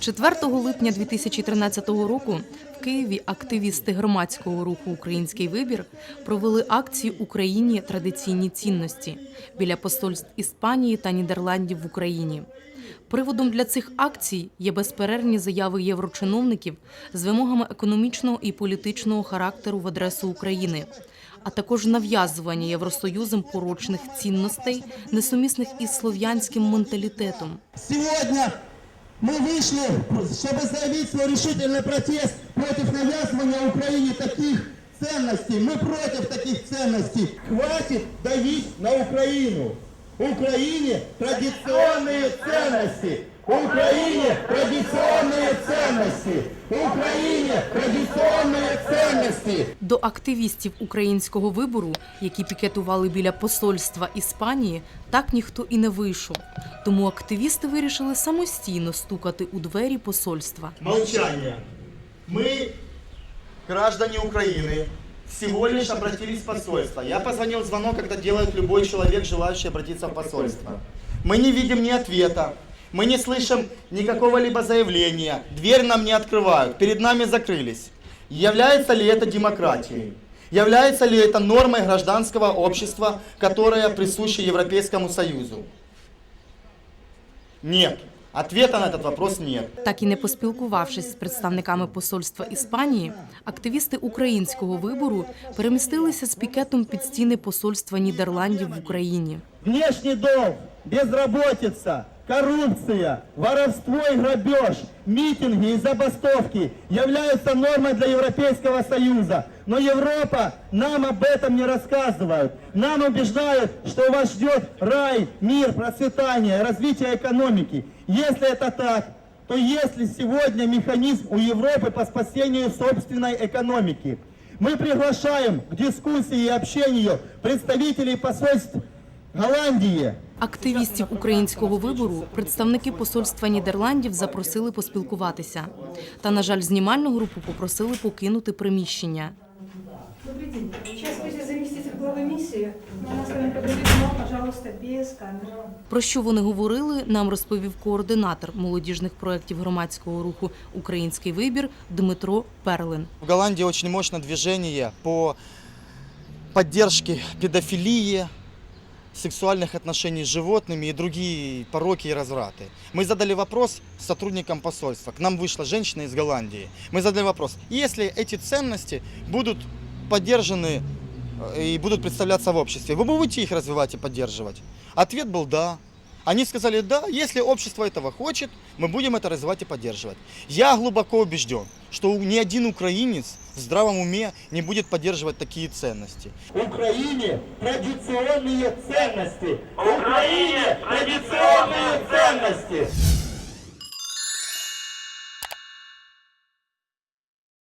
4 липня 2013 року в Києві активісти громадського руху Український вибір провели акцію Україні традиційні цінності біля посольств Іспанії та Нідерландів в Україні. Приводом для цих акцій є безперервні заяви єврочиновників з вимогами економічного і політичного характеру в адресу України, а також нав'язування Євросоюзом порочних цінностей, несумісних із слов'янським менталітетом. Сегодня мы вышли, чтобы заявить свой решительный протест против навязывания Украине таких ценностей. Мы против таких ценностей. Хватит давить на Украину. Украине традиционные ценности. Украине традиционные ценности. Украине традиционные ценности. До активістів українського вибору, які пікетували біля посольства Іспанії, так ніхто і не вийшов. Тому активісти вирішили самостійно стукати у двері посольства. Молчание. Мы, граждане Украины, всего лишь обратились в посольство. Я позвонил в звонок, когда делает любой человек, желающий обратиться в посольство. Мы не видим ни ответа, мы не слышим никакого либо заявления, дверь нам не открывают, перед нами закрылись. Является ли это демократией? Является ли это нормой гражданского общества, которая присуща Европейскому Союзу? Нет. Ответа на этот вопрос нет. Так і не поспілкувавшись з представниками посольства Іспанії, активісти українського вибору перемістилися з пікетом під стіни посольства Нідерландів в Україні. Внешний долг, безработица, коррупция, воровство и грабеж, митинги и забастовки являются нормой для Европейского Союза. Но Европа нам об этом не рассказывает. Нам убеждают, что вас ждет рай, мир, процветание, развитие экономики. Если это так, то есть ли сегодня механизм у Европы по спасению собственной экономики? Мы приглашаем к дискуссии и общению представителей посольств Голландии, Активістів українського вибору представники посольства Нідерландів запросили поспілкуватися. Та, на жаль, знімальну групу попросили покинути приміщення. Добрый день. Вами поговорит, пожалуйста, без камер. Про що вони говорили, нам розповів координатор молодіжних проєктів громадського руху Український вибір Дмитро Перлин. В Голландии очень мощное движение по поддержке педофилии, сексуальных отношений с животными и другие пороки и развраты. Мы задали вопрос сотрудникам посольства. К нам вышла женщина из Голландии. Мы задали вопрос, если эти ценности будут поддержаны э, и будут представляться в обществе, вы будете их развивать и поддерживать? Ответ был «да». Они сказали, да, если общество этого хочет, мы будем это развивать и поддерживать. Я глубоко убежден, что ни один украинец в здравом уме не будет поддерживать такие ценности. Украине традиционные ценности. Украине традиционные ценности.